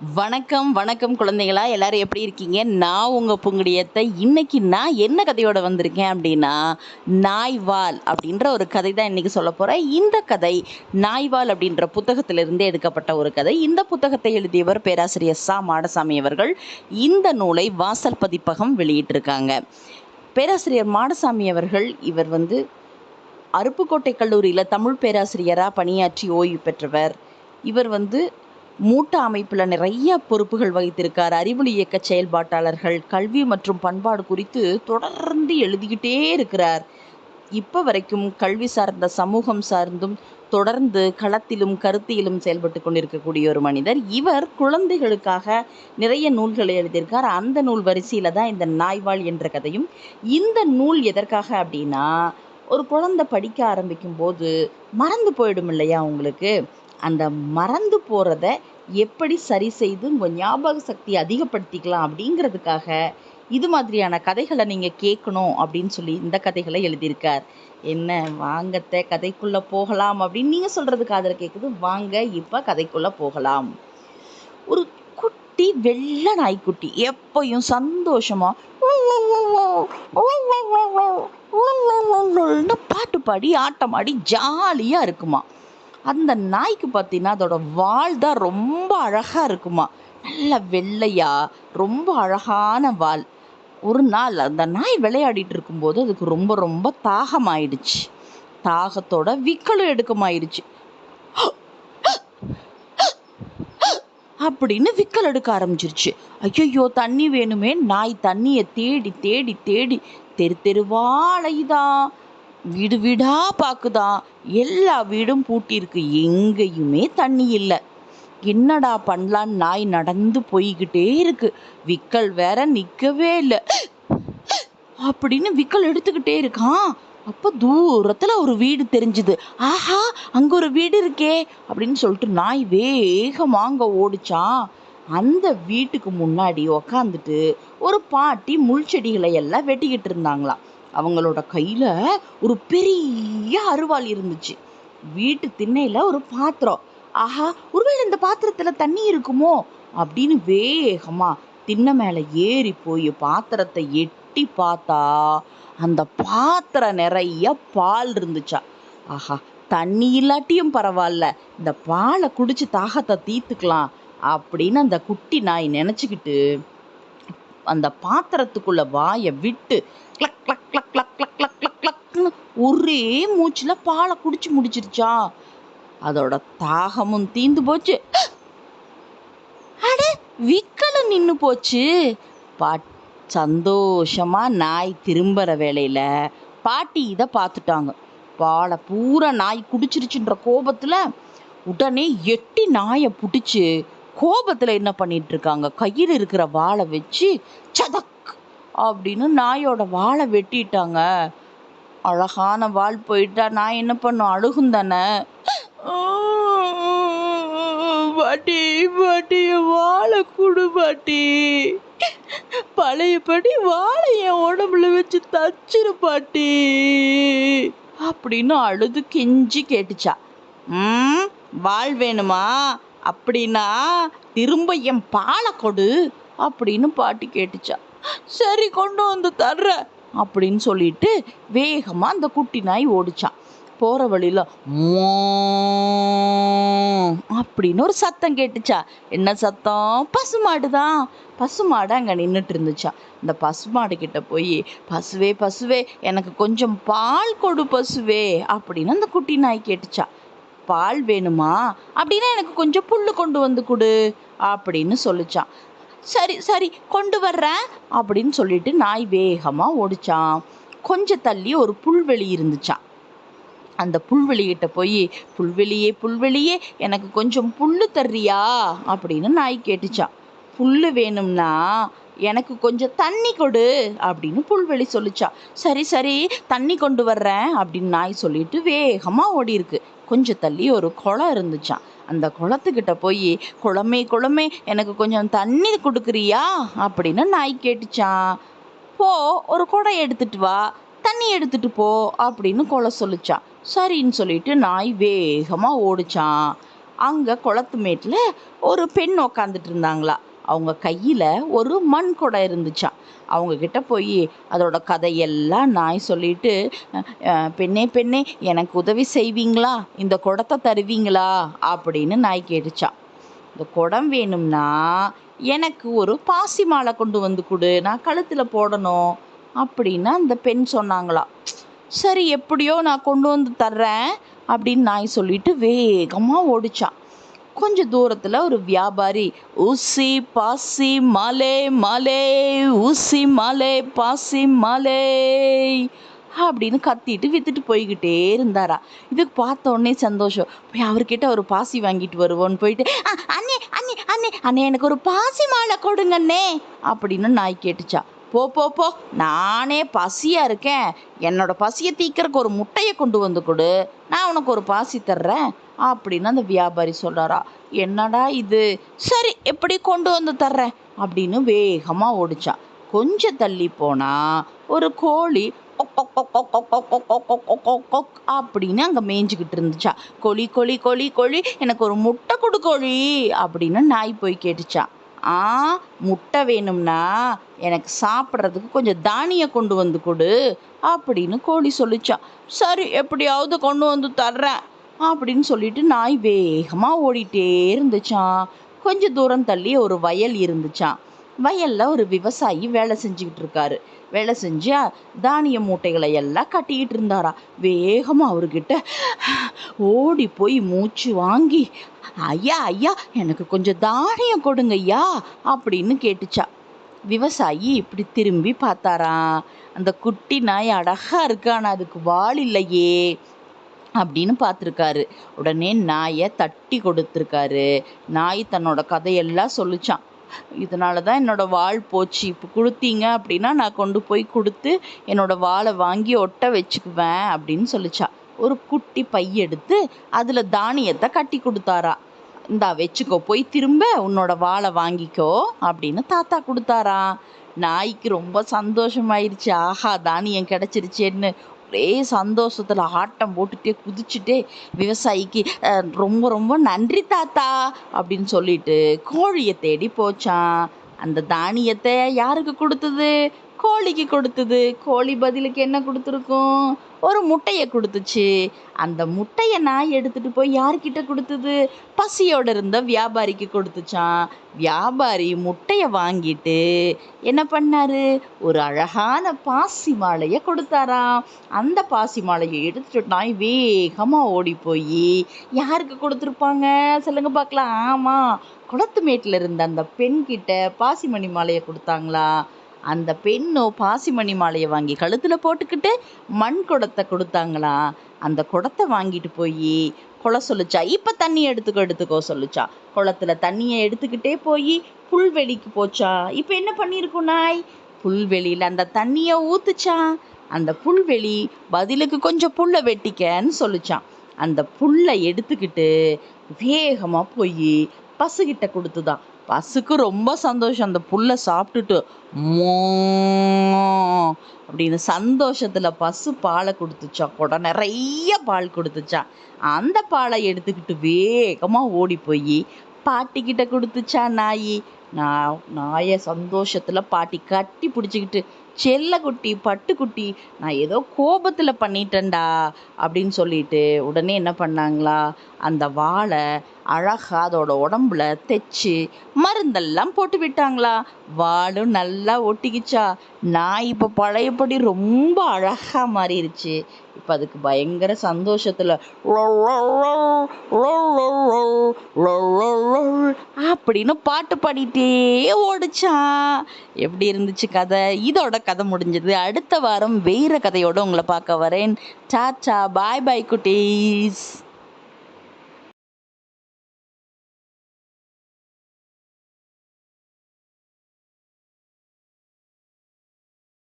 வணக்கம் வணக்கம் குழந்தைகளா எல்லாரும் எப்படி இருக்கீங்க? நான் உங்கள் புங்குடியத்தை இன்னைக்கு நான் என்ன கதையோட வந்திருக்கேன் அப்படின்னா நாய்வால் அப்படின்ற ஒரு கதை தான் இன்னைக்கு சொல்ல போகிறேன் இந்த கதை நாய்வால் அப்படின்ற புத்தகத்திலிருந்து எடுக்கப்பட்ட ஒரு கதை. இந்த புத்தகத்தை எழுதியவர் பேராசிரியர் சா. மாடசாமி அவர்கள். இந்த நூலை வாசல் பதிப்பகம் வெளியிட்டிருக்காங்க. பேராசிரியர் மாடசாமி அவர்கள் இவர் வந்து அருப்புக்கோட்டை கல்லூரியில் தமிழ் பேராசிரியராக பணியாற்றி ஓய்வு பெற்றவர். இவர் வந்து மூட்ட அமைப்பில் நிறைய பொறுப்புகள் வகித்திருக்கார். அறிவொளி இயக்க செயல்பாட்டாளர்கள் கல்வி மற்றும் பண்பாடு குறித்து தொடர்ந்து எழுதிக்கிட்டே இருக்கிறார். இப்போ வரைக்கும் கல்வி சார்ந்த சமூகம் சார்ந்தும் தொடர்ந்து களத்திலும் கருத்தியிலும் செயல்பட்டு கொண்டிருக்கக்கூடிய ஒரு மனிதர். இவர் குழந்தைகளுக்காக நிறைய நூல்களை எழுதியிருக்கார். அந்த நூல் வரிசையில் தான் இந்த நாய்வாள் என்ற கதையும். இந்த நூல் எதற்காக அப்படின்னா ஒரு குழந்தை படிக்க ஆரம்பிக்கும் போது மறந்து போயிடும் இல்லையா உங்களுக்கு? அந்த மறந்து போகிறத எப்படி சரி செய்து உங்கள் ஞாபக சக்தி அதிகப்படுத்திக்கலாம் அப்படிங்கிறதுக்காக இது மாதிரியான கதைகளை நீங்கள் கேட்கணும் அப்படின்னு சொல்லி இந்த கதைகளை எழுதியிருக்கார். என்ன வாங்கத்த கதைக்குள்ளே போகலாம் அப்படின்னு நீங்கள் சொல்கிறது காதில் கேட்குது வாங்க இப்போ கதைக்குள்ளே போகலாம். ஒரு குட்டி வெள்ளை நாய்க்குட்டி எப்பயும் சந்தோஷமாக பாட்டு பாடி ஆட்டம் ஆடி ஜாலியாக இருக்குமா அந்த நாய்க்கு பார்த்தீங்கன்னா அதோட வால் தான் ரொம்ப அழகாக இருக்குமா. நல்ல வெள்ளையா ரொம்ப அழகான வால். ஒரு நாள் அந்த நாய் விளையாடிட்டு இருக்கும்போது அதுக்கு ரொம்ப ரொம்ப தாகமாயிடுச்சு. தாகத்தோட விக்கலும் எடுக்கமாயிடுச்சு அப்படின்னு விக்கல் எடுக்க ஆரம்பிச்சிருச்சு. ஐயோ தண்ணி வேணுமே நாய் தண்ணியை தேடி தேடி தேடி தெரு தெருவா அலையுதான் வீடு வீடா பார்க்குதான் எல்லா வீடும் பூட்டியிருக்கு. எங்கேயுமே தண்ணி இல்லை. என்னடா பண்ணலான்னு நாய் நடந்து போய்கிட்டே இருக்கு. விக்கல் வேற நிற்கவே இல்லை. அப்படின்னு விக்கல் எடுத்துக்கிட்டே இருக்கான். அப்போ தூரத்தில் ஒரு வீடு தெரிஞ்சுது. ஆஹா அங்கே ஒரு வீடு இருக்கே அப்படின்னு சொல்லிட்டு நாய் வேகமாக அங்கே ஓடிச்சான். அந்த வீட்டுக்கு முன்னாடி உக்காந்துட்டு ஒரு பாட்டி முள் செடிகளை எல்லாம் வெட்டிக்கிட்டு இருந்தாங்களாம். அவங்களோட கையில் ஒரு பெரிய அருவாள் இருந்துச்சு. வீட்டு திண்ணையில் ஒரு பாத்திரம். ஆஹா ஒருவேளை இந்த பாத்திரத்தில் தண்ணி இருக்குமோ? அப்படின்னு வேகமாக திண்ணை மேலே ஏறி போய் பாத்திரத்தை எட்டி பார்த்தா அந்த பாத்திரம் நிறைய பால் இருந்துச்சா. ஆஹா தண்ணி இல்லாட்டியும் பரவாயில்ல. இந்த பாலை குடிச்சு தாகத்தை தீர்த்துக்கலாம் அப்படின்னு அந்த குட்டி நாய் நினச்சிக்கிட்டு அந்த பாத்திரத்துக்குள்ள வாயை விட்டு கிளக் கிளக் கிளக் கிளக் கிளக் கிளக்னு ஒரே மூச்சில் பாலை குடிச்சு முடிச்சிருச்சா. அதோட தாகமும் தீந்து போச்சு. அட விக்கலும் நின்று போச்சு. பாட் சந்தோஷமா நாய் திரும்புகிற வேலையில் பாட்டி இதை பார்த்துட்டாங்க பாலை பூரா நாய் குடிச்சிருச்சுன்ற கோபத்தில் உடனே எட்டி நாயை பிடிச்சி கோபத்தில் என்ன பண்ணிட்டு இருக்காங்க கையில் இருக்கிற வாழை வச்சு சதக்! அப்படின்னு நாயோட வாழை வெட்டிட்டாங்க. அழகான வால் போயிட்டா நான் என்ன பண்ணும் அழுகும் தானே? பாட்டி பாட்டி வாழை கொடு பாட்டி பழையபடி வாழை என் உடம்புல வச்சு தச்சிரு பாட்டி. அப்படின்னு அழுது கெஞ்சி கேட்டுச்சா. ம் வாள் வேணுமா? அப்படின்னா திரும்ப என் பாலை கொடு அப்படின்னு பாட்டி கேட்டுச்சா. சரி கொண்டு வந்து தர்றேன். அப்படின்னு சொல்லிட்டு வேகமாக அந்த குட்டி நாய் ஓடிச்சான். போகிற வழியில் அப்படின்னு ஒரு சத்தம் கேட்டுச்சா. என்ன சத்தம்? பசுமாடு தான் பசுமாடு அங்கே நின்றுட்டு இருந்துச்சா. இந்த பசுமாடு கிட்ட போய் பசுவே பசுவே எனக்கு கொஞ்சம் பால் கொடு பசுவே அப்படின்னு அந்த குட்டி நாய் கேட்டுச்சா. பால் வேணுமா? அப்படின்னா எனக்கு கொஞ்சம் புல்லு கொண்டு வந்து கொடு அப்படின்னு சொல்லிச்சான். சரி சரி கொண்டு வர்றேன் அப்படின்னு சொல்லிட்டு நாய் வேகமாக ஓடிச்சான் கொஞ்சம் தள்ளி ஒரு புல்வெளி இருந்துச்சான் அந்த புல்வெளிகிட்ட போய் புல்வெளியே புல்வெளியே எனக்கு கொஞ்சம் புல்லு தர்றியா? அப்படின்னு நாய் கேட்டுச்சான் புல்லு வேணும்னா எனக்கு கொஞ்சம் தண்ணி கொடு அப்படின்னு புல்வெளி சொல்லிச்சா சரி சரி தண்ணி கொண்டு வர்றேன் அப்படின்னு நாய் சொல்லிட்டு வேகமாக ஓடி இருக்கு கொஞ்சம் தள்ளி ஒரு குளம் இருந்துச்சான் அந்த குளத்துக்கிட்ட போய் குளமே குளமே எனக்கு கொஞ்சம் தண்ணி கொடுக்குறியா? அப்படின்னு நாய் கேட்டுச்சான் போ ஒரு குடம் எடுத்துட்டு வா தண்ணி எடுத்துட்டு போ அப்படின்னு குளம் சொல்லிச்சான் சரின்னு சொல்லிட்டு நாய் வேகமாக ஓடிச்சான் அங்கே குளத்து மேட்டில் ஒரு பெண் உக்காந்துட்டு இருந்தாங்களா. அவங்க கையில் ஒரு மண் குடம் இருந்துச்சான் அவங்கக்கிட்ட போய் அதோட கதையெல்லாம் நாய் சொல்லிட்டு பெண்ணே பெண்ணே எனக்கு உதவி செய்வீங்களா? இந்த குடத்தை தருவீங்களா? அப்படின்னு நாய் கேட்டுச்சான் இந்த குடம் வேணும்னா எனக்கு ஒரு பாசி மாலை கொண்டு வந்து கொடு. நான் கழுத்தில் போடணும். அப்படின்னு அந்த பெண் சொன்னாங்களாம் சரி எப்படியோ நான் கொண்டு வந்து தர்றேன் அப்படின்னு நாய் சொல்லிட்டு வேகமாக ஓடிச்சான் கொஞ்ச தூரத்தில் ஒரு வியாபாரி ஊசி பாசி மாலே மாலே ஊசி மாலே பாசி மாலே அப்படின்னு கத்திட்டு வித்துட்டு போய்கிட்டே இருந்தாரா. இதுக்கு பார்த்த உடனே சந்தோஷம். போய் அவர்கிட்ட ஒரு பாசி வாங்கிட்டு வருவோன்னு போயிட்டு அண்ணே அண்ணே அண்ணே அண்ணே எனக்கு ஒரு பாசி மாலை கொடுங்கண்ணே அப்படின்னு நாய் கேட்டுச்சா. போ போ போ நானே பசியாக இருக்கேன் என்னோட பசியை தீக்கிறக்கு ஒரு முட்டையை கொண்டு வந்து கொடு நான் உனக்கு ஒரு பாசி தர்றேன் அப்படின்னு அந்த வியாபாரி சொல்கிறாரா என்னடா இது சரி எப்படி கொண்டு வந்து தர்றேன் அப்படின்னு வேகமாக ஓடிச்சான் கொஞ்சம் தள்ளி போனால் ஒரு கோழி அப்படின்னு அங்கே மேய்ஞ்சிக்கிட்டு இருந்துச்சா கொழி கொழி கொழி கொழி எனக்கு ஒரு முட்டை கொடு கோழி அப்படின்னு நாய் போய் கேட்டுச்சான் ஆ முட்டை வேணும்னா எனக்கு சாப்பிட்றதுக்கு கொஞ்சம் தானியம் கொண்டு வந்து கொடு அப்படின்னு கோழி சொல்லிச்சான். சரி எப்படியாவது கொண்டு வந்து தர்றேன் அப்படின்னு சொல்லிட்டு நாய் வேகமாக ஓடிட்டே இருந்துச்சான் கொஞ்சம் தூரம் தள்ளி ஒரு வயல் இருந்துச்சான் வயல்ல ஒரு விவசாயி வேலை செஞ்சுக்கிட்டு இருக்காரு. வேலை செஞ்சு தானிய மூட்டைகளை எல்லாம் கட்டிக்கிட்டு இருந்தாரா. வேகமா அவர்கிட்ட ஓடி போய் மூச்சு வாங்கி ஐயா ஐயா எனக்கு கொஞ்சம் தானியம் கொடுங்க ஐயா அப்படின்னு கேட்டுச்சா. விவசாயி இப்படி திரும்பி பார்த்தாராம் அந்த குட்டி நாய் அழகா இருக்கு அதுக்கு வால் இல்லையே அப்படின்னு பார்த்துருக்காரு. உடனே நாயை தட்டி கொடுத்துருக்காரு. நாய் தன்னோட கதையெல்லாம் சொல்லிச்சான் இதனால தான் என்னோட வால் போச்சு. இப்போ கொடுத்தீங்க அப்படின்னா நான் கொண்டு போய் கொடுத்து என்னோட வாலை வாங்கி ஒட்ட வச்சுக்குவேன் அப்படின்னு சொல்லிச்சா. ஒரு குட்டி பை எடுத்து அதில் தானியத்தை கட்டி கொடுத்தாரா. இந்தா வச்சுக்கோ போய் திரும்ப உன்னோட வாளை வாங்கிக்கோ அப்படின்னு தாத்தா கொடுத்தாரா. நாய்க்கு ரொம்ப சந்தோஷமாயிருச்சு. ஆஹா தானியம் கிடைச்சிருச்சேன்னு ஒரே சந்தோஷத்தில் ஆட்டம் போட்டுட்டே குதிச்சுட்டே விவசாயிக்கு ரொம்ப ரொம்ப நன்றி தாத்தா அப்படின்னு சொல்லிட்டு கோழியை தேடி போச்சான் அந்த தானியத்தை யாருக்கு கொடுத்தது? கோழிக்கு கொடுத்தது. கோழி பதிலுக்கு என்ன கொடுத்துருக்கும்? ஒரு முட்டையை கொடுத்துச்சு. அந்த முட்டையை நாய் எடுத்துட்டு போய் யார்கிட்ட கொடுத்தது? பசியோட இருந்த வியாபாரிக்கு கொடுத்துச்சான் வியாபாரி முட்டையை வாங்கிட்டு என்ன பண்ணாரு? ஒரு அழகான பாசி மாலையை கொடுத்தாராம். அந்த பாசி மாலையை எடுத்துட்டு நாய் வேகமாக ஓடி போய் யாருக்கு கொடுத்துருப்பாங்க? சொல்லுங்க பார்க்கலாம். ஆமாம் குளத்துமேட்டில் இருந்த அந்த பெண்கிட்ட பாசிமணி மாலையை கொடுத்தாங்களா? அந்த பெண்ணோ பாசிமணி மாலையை வாங்கி கழுத்துல போட்டுக்கிட்டு மண் குடத்தை கொடுத்தாங்களா? அந்த குடத்தை வாங்கிட்டு போய் குளம் சொல்லுச்சா? இப்ப தண்ணி எடுத்துக்கோ எடுத்துக்கோ சொல்லுச்சா? குளத்துல தண்ணியை எடுத்துக்கிட்டே போய் புல்வெளிக்கு போச்சா? இப்ப என்ன பண்ணிருக்கும் நாய்? புல்வெளியில அந்த தண்ணியை ஊத்துச்சா? அந்த புல்வெளி பதிலுக்கு கொஞ்சம் புல்லை வெட்டிக்கன்னு சொல்லுச்சான் அந்த புல்லை எடுத்துக்கிட்டு வேகமா போய் பசுகிட்ட கொடுத்துதான். பசுக்கு ரொம்ப சந்தோஷம். அந்த புல்லை சாப்பிட்டுட்டு மோ அப்படின்னு சந்தோஷத்துல பசு பாலை கொடுத்துச்சா? குடம் நிறைய பால் கொடுத்துச்சா? அந்த பாலை எடுத்துக்கிட்டு வேகமாக ஓடி போய் பாட்டிக்கிட்ட கொடுத்துச்சா நாய்? நான் நாயை சந்தோஷத்துல பாட்டி கட்டி பிடிச்சிக்கிட்டு செல்லக்குட்டி பட்டுக்குட்டி நான் ஏதோ கோபத்துல பண்ணிட்டேன்டா அப்படின்னு சொல்லிட்டு உடனே என்ன பண்ணாங்களா? அந்த வாழை அழகா அதோட உடம்புல தைச்சு மருந்தெல்லாம் போட்டு விட்டாங்களா? வாடும் நல்லா ஒட்டிக்கிச்சா? நான் இப்போ பழையபடி ரொம்ப அழகா மாறிடுச்சு இப்போ அதுக்கு பயங்கர சந்தோஷத்துல அப்படின்னு பாட்டு பாடிட்டே ஓடிச்சான் எப்படி இருந்துச்சு கதை? இதோட கதை முடிஞ்சது. அடுத்த வாரம் வேற கதையோட உங்களை பார்க்க வரேன். டாட்டா பாய் பாய் குட்டீஸ்.